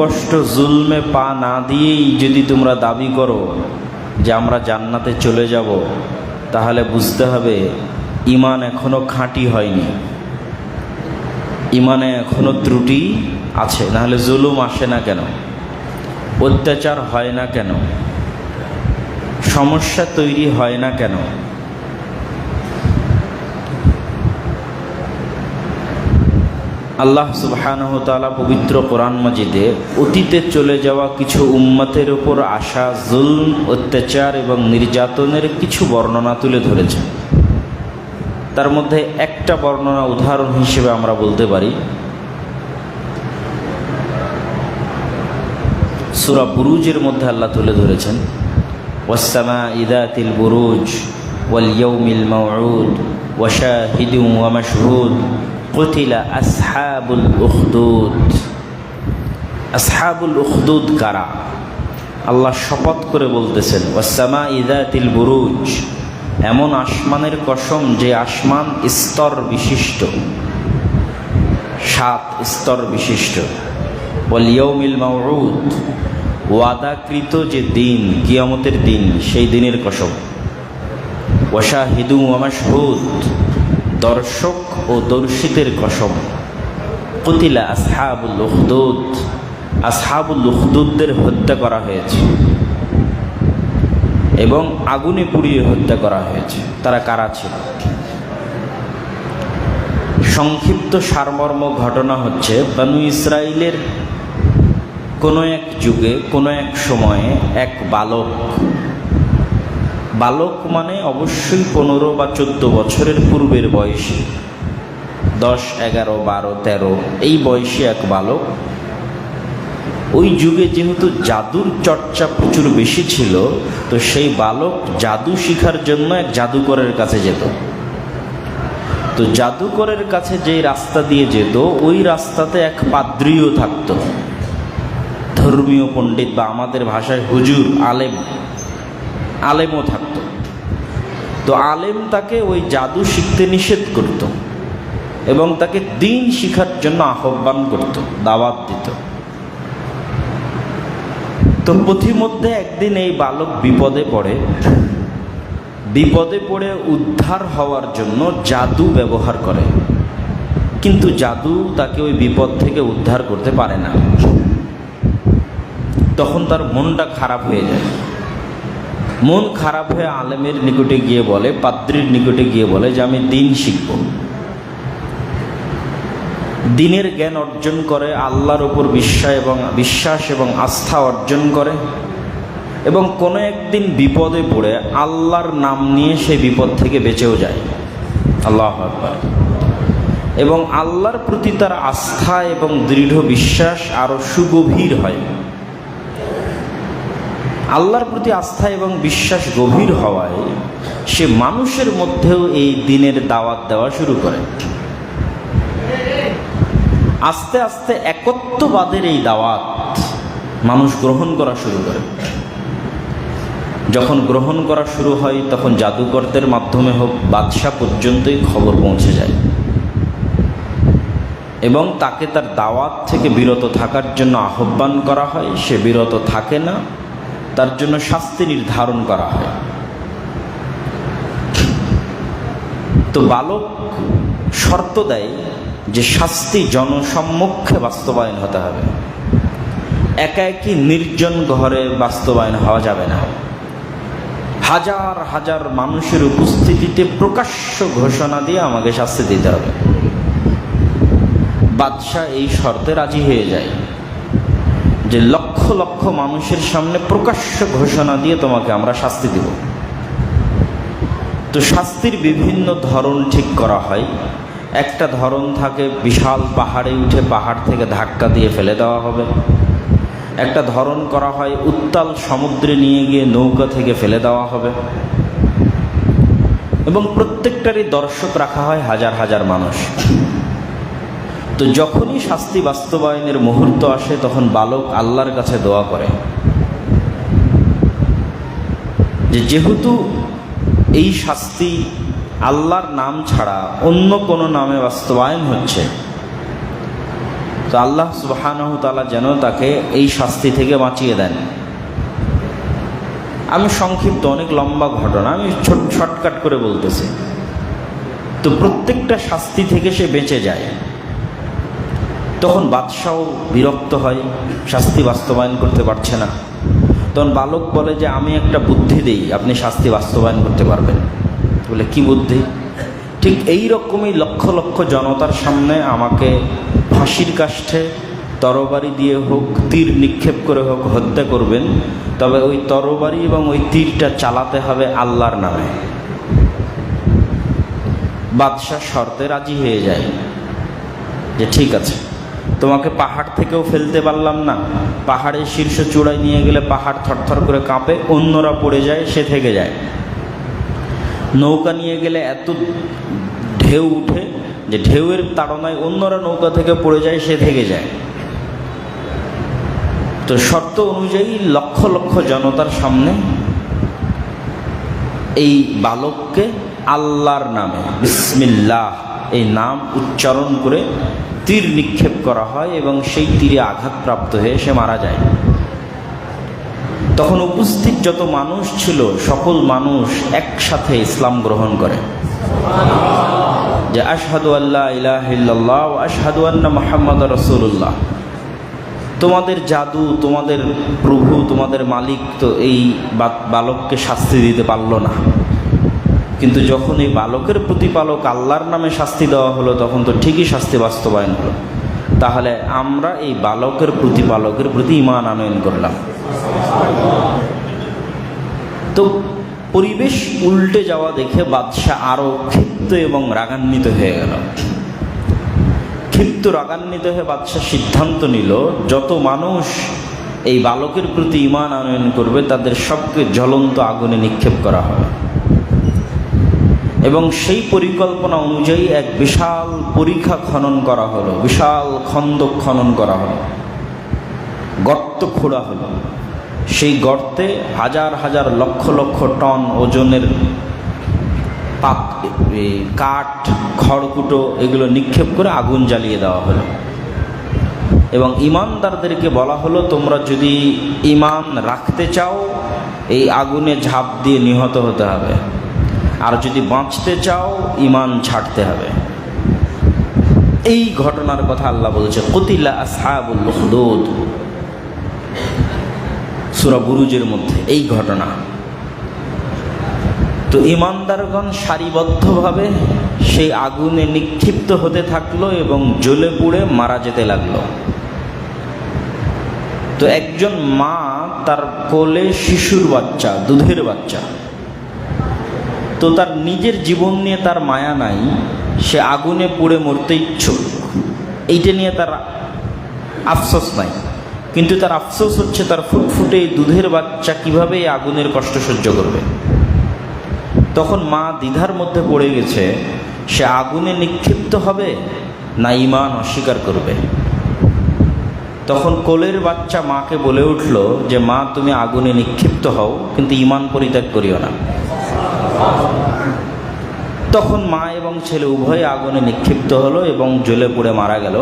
কষ্ট জুলমে পা না দিয়েই যদি তোমরা দাবি করো যে আমরা জান্নাতে চলে যাব, তাহলে বুঝতে হবে ইমান এখনও খাঁটি হয়নি। ইমানে এখনও ত্রুটি আছে, নাহলে জুলুম আসে না কেন? অত্যাচার হয় না কেন? সমস্যা তৈরি হয় না কেন? আল্লাহ সুবহানাহু তাআলা পবিত্র কোরআন মাজিদে অতীতে চলে যাওয়া কিছু উম্মতের উপর আসা জুলম, অত্যাচার এবং নির্যাতনের কিছু বর্ণনা তুলে ধরেছেন। তার মধ্যে একটা বর্ণনা উদাহরণ হিসেবে আমরা বলতে পারি। সুরা বুরুজের মধ্যে আল্লাহ তুলে ধরেছেন ওয়াসামা ইদাতিল বুরুজ ওয়াল ইয়ৌমিল মাউউদ ওয়াশাহিদুম ওয়া মাশহুদ কুতিলা আসহাবুল উখদুদ। আসহাবুল উখদুদ কারা? আল্লাহ শপথ করে বলতেছেন ওয়াসামা ইদাতিল বুরুজ। এমন আসমানের কসম যে আসমান স্তর বিশিষ্ট, সাত স্তর বিশিষ্ট। ওয়ালিয়মিল মাউউদ, ওয়াদাকৃত যে দিন, কিয়ামতের দিন, সেই দিনের কসম। ওয়াশাহিদু ওয়ামাশহুদ দর্শক ও দর্শিতের কসম। কুতিলা আসহাবুল উখদুদ, আসহাবুল উখদুদদের হত্যা করা হয়েছে এবং আগুনে পুড়িয়ে হত্যা করা হয়েছে। তারা কারা ছিল? সংক্ষিপ্ত সারমর্ম ঘটনা হচ্ছে, বানু ইসরায়েলের কোনো এক যুগে, কোনো এক সময়ে এক বালক বালক মানে অবশ্যই পনেরো বা চোদ্দ বছরের পূর্বের বয়সী। দশ, এগারো, বারো, তেরো, এই বয়সী এক বালক। ওই যুগে যেহেতু জাদুর চর্চা প্রচুর বেশি ছিল, তো সেই বালক জাদু শিখার জন্য এক জাদুকরের কাছে যেত। তো জাদুকরের কাছে যেই রাস্তা দিয়ে যেত, ওই রাস্তাতে এক পাদ্রিও থাকতো। ধর্মীয় পণ্ডিত বা আমাদের ভাষায় হুজুর, আলেম, আলেমও থাকত। তো আলেম তাকে ওই জাদু শিখতে নিষেধ করত এবং তাকে দিন শিখার জন্য আহ্বান করত, দাওয়াত দিত। তো পথিমধ্যে একদিন এই বালক বিপদে পড়ে। বিপদে পড়ে উদ্ধার হওয়ার জন্য জাদু ব্যবহার করে। কিন্তু জাদু তাকে ওই বিপদ থেকে উদ্ধার করতে পারে না। তখন তার মনটা খারাপ হয়ে যায়। মন খারাপ হয়ে আলেমের নিকটে গিয়ে বলে, পাদ্রির নিকটে গিয়ে বলে যে, আমি দিন শিখব। দিনের জ্ঞান অর্জন করে, আল্লাহর উপর বিশ্বাস এবং বিশ্বাস এবং আস্থা অর্জন করে এবং কোনো একদিন বিপদে পড়ে আল্লাহর নাম নিয়ে সেই বিপদ থেকে বেঁচেও যায়। আল্লাহ এবং আল্লাহর প্রতি তার আস্থা এবং দৃঢ় বিশ্বাস আরও সুগভীর হয়। আল্লাহর প্রতি আস্থা এবং বিশ্বাস গভীর হওয়ায় সে মানুষের মধ্যেও এই দিনের দাওয়াত দেওয়া শুরু করে। আস্তে আস্তে একত্ববাদের এই দাওয়াত মানুষ গ্রহণ করা শুরু করে। যখন গ্রহণ করা শুরু হয়, তখন জাদুকরদের মাধ্যমে হোক বাদশাহ পর্যন্তই খবর পৌঁছে যায়। এবং তাকে তার দাওয়াত থেকে বিরত থাকার জন্য আহ্বান করা হয়, সে বিরত থাকে না তার জন্য শাস্তি নির্ধারণ করা হয়। তো বালক শর্ত দেয় যে শাস্তি জনসম্মুখে বাস্তবায়ন হতে হবে। একা একই নির্জন ঘরে বাস্তবায়ন হওয়া যাবে না। হাজার হাজার মানুষের উপস্থিতিতে প্রকাশ্য ঘোষণা দিয়ে আমাকে শাস্তি দিতে হবে। বাদশাহ এই শর্তে রাজি হয়ে যায়। যে লক্ষ লক্ষ মানুষের সামনে প্রকাশ্য ঘোষণা দিয়ে তোমাকে আমরা শাস্তি দেব। তো শাস্তির বিভিন্ন ধরন ঠিক করা হয়। একটা ধরন থাকে, বিশাল পাহাড়ে উঠে পাহাড় থেকে ধাক্কা দিয়ে ফেলে দেওয়া হবে। একটা ধরন করা হয়, উত্তাল সমুদ্রে নিয়ে গিয়ে নৌকা থেকে ফেলে দেওয়া হবে। এবং প্রত্যেকটারই দর্শক রাখা হয় হাজার হাজার মানুষ। তো যখনই শাস্তি বাস্তবায়নের মুহূর্ত আসে, তখন বালক আল্লাহর কাছে দোয়া করে। যে যেহেতু এই শাস্তি আল্লাহর নাম ছাড়া অন্য কোনো নামে বাস্তবায়ন হচ্ছে, তো আল্লাহ সুবাহানহ তালা যেন তাকে এই শাস্তি থেকে বাঁচিয়ে দেন। আমি সংক্ষিপ্ত, অনেক লম্বা ঘটনা, আমি ছোট শর্টকাট করে বলতেছি। তো প্রত্যেকটা শাস্তি থেকে সে বেঁচে যায়। তখন বাদশাহ বিরক্ত হয়, শাস্তি বাস্তবায়ন করতে পারছে না। তখন বালক বলে যে, আমি একটা বুদ্ধি দেই, আপনি শাস্তি বাস্তবায়ন করতে পারবেন। বলে, কি বুদ্ধি? ঠিক এই রকমই লক্ষ লক্ষ জনতার সামনে আমাকে ফাঁসির কাষ্ঠে তরবারি দিয়ে হোক, তীর নিক্ষেপ করে হোক, হত্যা করবেন। তবে ওই তরবারি এবং ওই তীরটা চালাতে হবে আল্লাহর নামে। বাদশাহ শর্তে রাজি হয়ে যায় যে, ঠিক আছে। তোমাকে পাহাড় থেকেও ফেলতে পারলাম না। পাহাড়ের শীর্ষ চূড়ায় নিয়ে গেলে পাহাড় থরথর করে কাঁপে, অন্যরা পড়ে যায়, সে থেকে যায়। নৌকা নিয়ে গেলে এত ঢেউ উঠে যে ঢেউয়ের তাড়নায় অন্যরা নৌকা থেকে পড়ে যায়, সে থেকে যায়। তো শর্ত অনুযায়ী লক্ষ লক্ষ জনতার সামনে এই বালককে আল্লাহর নামে, বিসমিল্লাহ এই নাম উচ্চারণ করে তীর নিক্ষেপ করা হয় এবং সেই তীরে আঘাতপ্রাপ্ত হয়ে সে মারা যায়। তখন উপস্থিত যত মানুষ ছিল, সকল মানুষ একসাথে ইসলাম গ্রহণ করে। যে আশহাদু আল্লাহ ইলাহিল্লাহ আশহাদু আন্না মোহাম্মদ রসুল্লাহ তোমাদের জাদু, তোমাদের প্রভু, তোমাদের মালিক তো এই বালককে শাস্তি দিতে পারল না। কিন্তু যখন এই বালকের প্রতিপালক আল্লাহর নামে শাস্তি দেওয়া হলো, তখন তো ঠিকই শাস্তি বাস্তবায়ন হলো। তাহলে আমরা এই বালকের প্রতিপালকের প্রতি ইমান আনয়ন করলাম। তো পরিবেশ উল্টে যাওয়া দেখে বাদশাহ আরও ক্ষিপ্ত এবং রাগান্বিত হয়ে গেল। ক্ষিপ্ত রাগান্বিত হয়ে বাদশাহ সিদ্ধান্ত নিল, যত মানুষ এই বালকের প্রতি ইমান আনয়ন করবে, তাদের সবকে জ্বলন্ত আগুনে নিক্ষেপ করা হবে। এবং সেই পরিকল্পনা অনুযায়ী এক বিশাল পরীক্ষা খনন করা হলো, বিশাল খন্দক খনন করা হলো। গর্ত খোঁড়া হলো। সেই গর্তে হাজার হাজার লক্ষ লক্ষ টন ওজনের এই কাঠ, খড়কুটো এগুলো নিক্ষেপ করে আগুন জ্বালিয়ে দেওয়া হলো। এবং ইমানদারদেরকে বলা হলো, তোমরা যদি ইমান রাখতে চাও, এই আগুনে ঝাঁপ দিয়ে নিহত হতে হবে। আর যদি বাঁচতে চাও ইমান ছাড়তে হবে। এই ঘটনার কথা আল্লাহ বলছে, কতিলা আসহাবুল উখদুদ। সূরা বুরুজের মধ্যে এই ঘটনা। তো ইমানদারগণ সারিবদ্ধভাবে সেই আগুনে নিক্ষিপ্ত হতে থাকল এবং জ্বলে পুড়ে মারা যেতে লাগল। তো একজন মা তার কোলে শিশুর বাচ্চা, দুধের বাচ্চা। তো তার নিজের জীবন নিয়ে তার মায়া নাই, সে আগুনে পুড়ে মরতে ইচ্ছুক। এইটা নিয়ে তার আফসোস নাই। কিন্তু তার আফসোস হচ্ছে তার ফুটফুটে দুধের বাচ্চা কীভাবে আগুনের কষ্ট সহ্য করবে? তখন মা দ্বিধার মধ্যে পড়ে গেছে, সে আগুনে নিক্ষিপ্ত হবে না ইমান অস্বীকার করবে? তখন কোলের বাচ্চা মাকে বলে উঠল যে, মা, তুমি আগুনে নিক্ষিপ্ত হও, কিন্তু ইমান পরিত্যাগ করিও না। তখন মা এবং ছেলে উভয়ে আগুনে নিক্ষিপ্ত হলো এবং জ্বলে পুড়ে মারা গেল।